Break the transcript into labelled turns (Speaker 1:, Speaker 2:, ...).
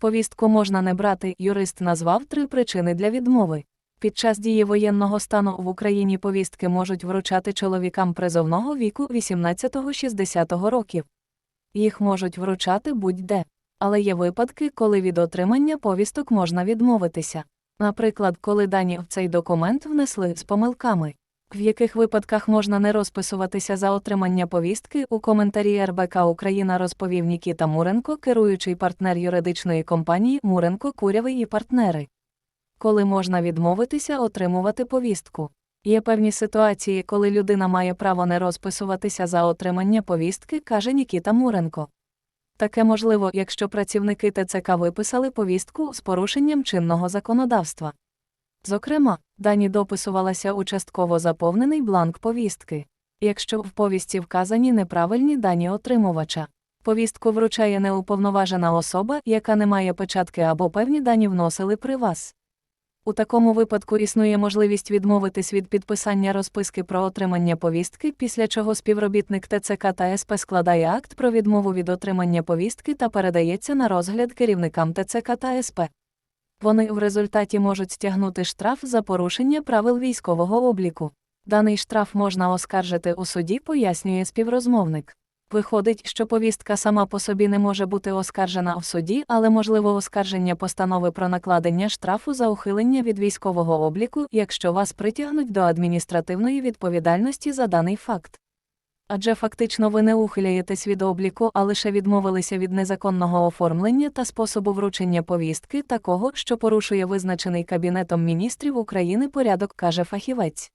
Speaker 1: Повістку можна не брати, юрист назвав три причини для відмови. Під час дії воєнного стану в Україні повістки можуть вручати чоловікам призовного віку 18-60 років. Їх можуть вручати будь-де. Але є випадки, коли від отримання повісток можна відмовитися. Наприклад, коли дані в цей документ внесли з помилками. В яких випадках можна не розписуватися за отримання повістки, у коментарі РБК Україна розповів Нікіта Муренко, керуючий партнер юридичної компанії Муренко Курявий і партнери. Коли можна відмовитися отримувати повістку. Є певні ситуації, коли людина має право не розписуватися за отримання повістки, каже Нікіта Муренко. Таке можливо, якщо працівники ТЦК виписали повістку з порушенням чинного законодавства. Зокрема, дані дописувалася у частково заповнений бланк повістки. Якщо в повістці вказані неправильні дані отримувача, повістку вручає неуповноважена особа, яка не має печатки або певні дані вносили при вас. У такому випадку існує можливість відмовитись від підписання розписки про отримання повістки, після чого співробітник ТЦК та СП складає акт про відмову від отримання повістки та передається на розгляд керівникам ТЦК та СП. Вони в результаті можуть стягнути штраф за порушення правил військового обліку. Даний штраф можна оскаржити у суді, пояснює співрозмовник. Виходить, що повістка сама по собі не може бути оскаржена в суді, але можливо оскарження постанови про накладення штрафу за ухилення від військового обліку, якщо вас притягнуть до адміністративної відповідальності за даний факт. Адже фактично ви не ухиляєтесь від обліку, а лише відмовилися від незаконного оформлення та способу вручення повістки такого, що порушує визначений Кабінетом міністрів України порядок, каже фахівець.